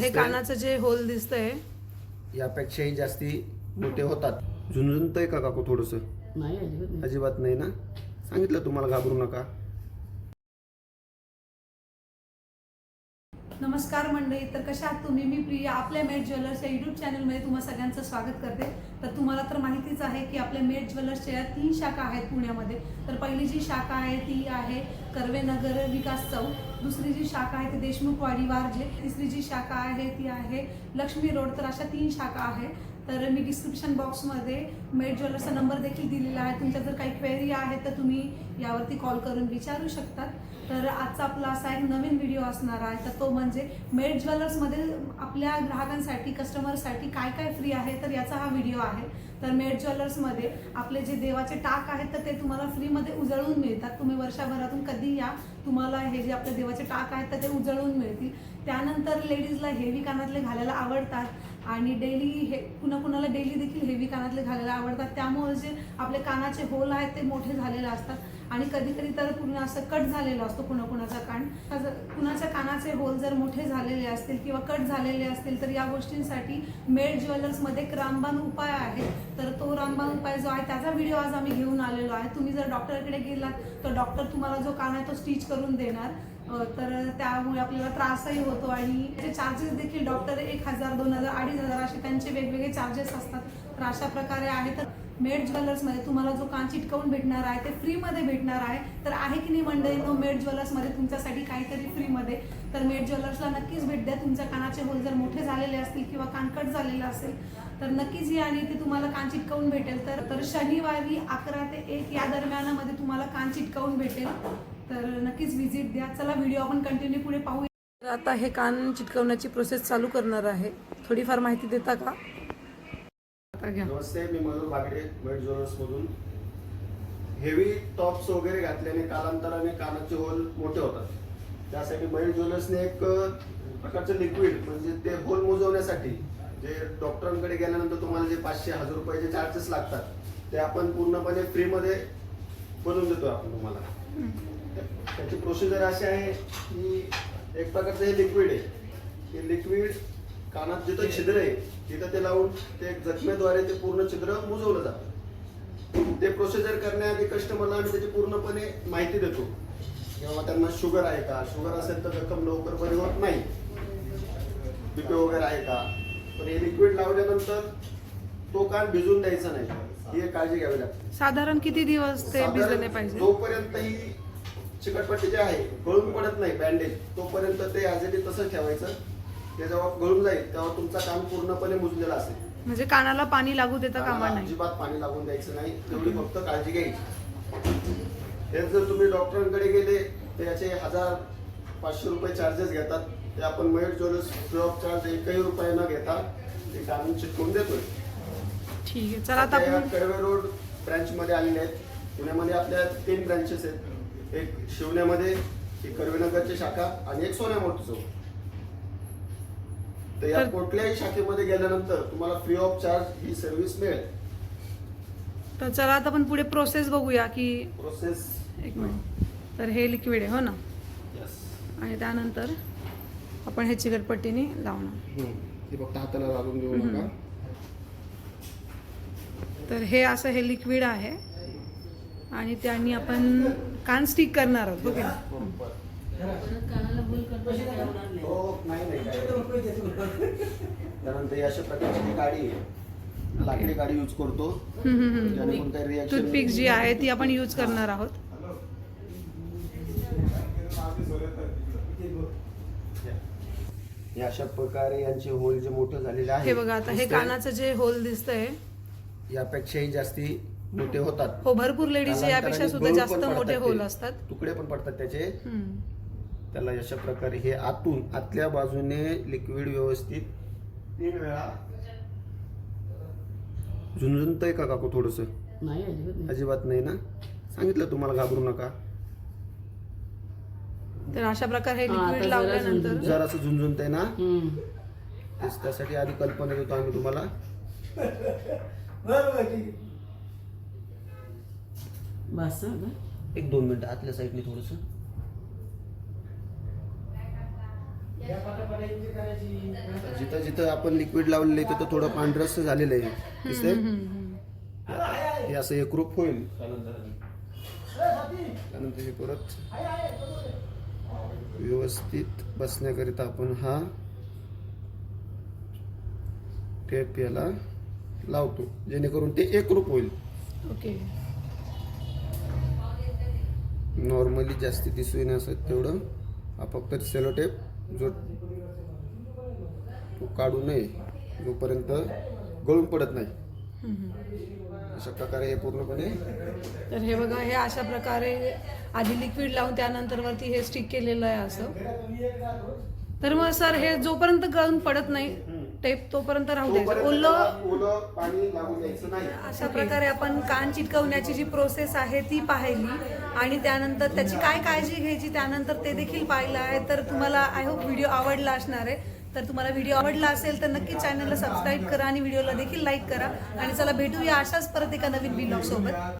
हे कानाचं जे होल दिसतंय. यापेक्षाही जास्ती मोठे होतात. झुंझुनतंय का काकू थोडस? नाही. अजिबात नाही ना? सांगितलं तुम्हाला घाबरू नका. नमस्कार मंडळी तर कशा आहात तुम्ही? मी प्रिया आपल्या मेट ज्वेलर्सच्या यूट्यूब युट्यूब चॅनलमध्ये तुम्हा सगळ्यांचं स्वागत करते. तर तुम्हाला तर माहितीच आहे की आपल्या मेट ज्वेलर्सच्या या तीन शाखा आहेत पुण्यामध्ये. तर पहिली जी शाखा आहे ती आहे कर्वेनगर विकास चौक. दुसरी जी शाखा आहे ती देशमुख वाडीवार जे तिसरी जी शाखा आहे ती आहे लक्ष्मी रोड. तर अशा तीन शाखा आहेत तर मी डिस्क्रिप्शन बॉक्समध्ये मेड ज्वेलर्सचा नंबर देखील दिलेला आहे. तुमच्या जर काही क्वेरी आहे तर तुम्ही यावरती कॉल करून विचारू शकतात. तर आजचा आपला असा एक नवीन व्हिडिओ असणार आहे. तर तो म्हणजे मेड ज्वेलर्समध्ये आपल्या ग्राहकांसाठी कस्टमरसाठी काय काय फ्री आहे तर याचा हा व्हिडिओ आहे. तर मेड ज्वेलर्समध्ये आपले जे देवाचे टाक आहेत तर ते तुम्हाला फ्रीमध्ये उजळून मिळतात. तुम्ही वर्षभरातून कधी या तुम्हाला हे जे आपले देवाचे टाक आहेत तर ते उजळून मिळतील. त्यानंतर लेडीजला हेवी कानातले घालायला आवडतात. आणि डेली हे कुणा कुणाला डेली देखील हेवी कानातले घालायला आवडतात. त्यामुळे जे आपले कानाचे होल आहेत ते मोठे झालेले असतात. आणि कधी कधी तर पूर्ण असं कट झालेलं असतो कुणा कुणाचा कान. कुणाच्या कानाचे होल जर मोठे झालेले असतील किंवा कट झालेले असतील तर या गोष्टींसाठी मेड ज्वेलर्समध्ये एक रामबाण उपाय आहे तर तो रामबाण उपाय जो आहे त्याचा व्हिडिओ आज आम्ही घेऊन आलेलो आहे. तुम्ही जर डॉक्टरकडे गेलात तर डॉक्टर तुम्हाला जो कान आहे तो स्टिच करून देणार. तर त्यामुळे आपल्याला त्रासही होतो आणि ते चार्जेस देखील डॉक्टर एक हजार दोन हजार अडीच हजार असे त्यांचे वेगवेगळे चार्जेस असतात. तर अशा प्रकारे आहे. तर मेड ज्वेलर्समध्ये तुम्हाला जो कान चिटकवून भेटणार आहे ते फ्रीमध्ये भेटणार आहे. तर आहे की नाही मंडळीनो मेड ज्वेलर्समध्ये तुमच्यासाठी काहीतरी फ्रीमध्ये. तर मेड ज्वेलर्सला नक्कीच भेट द्या. तुमच्या कानाचे होल जर मोठे झालेले असतील किंवा कानकट झालेलं असेल तर नक्कीच या आणि ते तुम्हाला कान चिटकवून भेटेल. तर तर शनिवारी अकरा ते एक या दरम्यानामध्ये तुम्हाला कान चिटकवून भेटेल. तर नक्कीच व्हिजिट द्या. चला व्हिडिओ आपण कंटिन्यू पुढे पाहूया. आता हे कान चिटकवण्याची प्रोसेस चालू करणार आहे. थोडीफार माहिती देता का? नमस्ते मी मयूर बागडे वेट ज्वेलर्स मधून. हेवी टॉप्स वगैरे घातल्याने कालांतराने कानाचे होल मोठे होतात. त्यासाठी मयूर ज्वेलर्सने एक प्रकारचं लिक्विड म्हणजे ते होल मोजवण्यासाठी जे डॉक्टरांकडे गेल्यानंतर तुम्हाला जे पाचशे हजार रुपयाचे चार्जेस लागतात ते आपण पूर्णपणे फ्रीमध्ये बनवून देतो आपण तुम्हाला. त्याची प्रोसिजर अशी आहे की एक प्रकारचं हे लिक्विड आहे. हे लिक्विड कानात जिथं छिद्र आहे तिथं ते लावून ते जखमेद्वारे ते पूर्ण छिद्र मुजवलं जातं. ते प्रोसिजर करण्याआधी कस्टमरला आम्ही त्याची पूर्णपणे माहिती देतो. किंवा त्यांना शुगर आहे का? शुगर असेल तर जखम लवकर बरी होत नाही. बीपी वगैरे आहे का? पण हे लिक्विड लावल्यानंतर तो कान भिजून द्यायचा नाही. ही एक काळजी घ्यावी लागते. साधारण किती दिवस ते भिजले पाहिजे? जोपर्यंत ही चिकटपट्टी जी आहे गळून पडत नाही बँडेज तोपर्यंत ते ऍज तसंच ठेवायचं. ते जेव्हा गळून जाईल तेव्हा तुमचा कान पूर्णपणे मुजलेला असेल. म्हणजे कानाला पाणी लागू देता कामा कानाला नाही. अजिबात पाणी लागून द्यायचं नाही तेवढी फक्त काळजी घ्यायची. हेच जर तुम्ही डॉक्टरांकडे गेले तर याचे हजार पाचशे रुपये चार्जेस घेतात. ते आपण Mayur jewellers free of charge एकही रुपये न घेता ते कानून चिटकवून देतोय. ठीक आहे चला आता आता या आपण कडवे रोड ब्रँच मध्ये आलेले आहेत. पुण्यामध्ये आपल्या तीन ब्रँचेस आहेत. एक शिवण्यामध्ये एक कर्वेनगरची शाखा आणि एक सोन्या मोठी चौक. तर या कुठल्याही शाखेमध्ये गेल्यानंतर तुम्हाला फ्री ऑफ चार्ज ही सर्व्हिस मिळेल. तर चला आता आपण पुढे प्रोसेस बघूया की प्रोसेस एक मिनिट. तर हे लिक्विड आहे हो ना? आणि त्यानंतर आपण हे चिकटपट्टीने लावणार. फक्त हाताला लागून देऊ नका. तर हे असं हे लिक्विड आहे. आणि त्यांनी आपण कान स्टिक करणार आहोत हो हो. त्यानंतर अशा प्रकारची गाडी आहे. लाकडी गाडी यूज करतो. रिॲक्शन टूथपिक जी आहे ती आपण यूज करणार आहोत. हे अशा प्रकारे यांचे होल जे मोठे झालेले आहे हे बघा आता हे कानाचं जे होल दिसतंय यापेक्षाही जास्ती मोठे होतात. हो भरपूर लेडीज यापेक्षा सुद्धा जास्त मोठे. होल असतात. तुकडे पण पडतात त्याचे. त्याला अशा प्रकारे हे आतून आतल्या बाजूने लिक्विड व्यवस्थित तीन वेळा झुंझुनतंय का काकू थोडस? नाही अजिबात नाही. अजिबात नाही ना? सांगितलं तुम्हाला घाबरू नका. तर अशा प्रकारे लिक्विड जरा लावल्यानंतर. जर असं झुंझुनतंय ना. तेच त्यासाठी आधी कल्पना देतो आम्ही तुम्हाला? एक दोन मिनिटं आतल्या साईडने थोडस. इथं जिथं आपण लिक्विड लावलेलं आहे तिथं थोडं पांढरस झालेलं आहे. दिसतंय? हे असं एकरूप होईल. त्यानंतर हे परत व्यवस्थित बसण्याकरिता आपण हा टेप याला लावतो. जेणेकरून ते एकरूप होईल. ओके नॉर्मली जास्ती दिसू येण्यासाठी तेवढं. हा फक्त सेलो टेप जो तो काढू नये. जोपर्यंत गळून पडत नाही. अशा प्रकारे हे पूर्णपणे तर हे बघा हे अशा प्रकारे आधी लिक्विड लावून त्यानंतर वरती हे स्टिक केलेलं आहे असं. तर मग सर हे जोपर्यंत गळून पडत नाही टेप तोपर्यंत राहू द्यायचं. ओलं त्याला ओलं पाणी लागू द्यायचं नाही. अशा प्रकारे आपण कान चिटकवण्याची जी प्रोसेस आहे ती पाहिली आणि त्यानंतर त्याची काय काळजी घ्यायची त्यानंतर ते देखील पाहिलं आहे. तर तुम्हाला आय होप व्हिडिओ आवडला असणार आहे. तर तुम्हाला व्हिडिओ आवडला असेल तर नक्की चॅनलला सबस्क्राईब करा आणि व्हिडिओला देखील लाईक करा. आणि चला भेटूया अशाच परत एका नवीन ब्लॉग सोबत.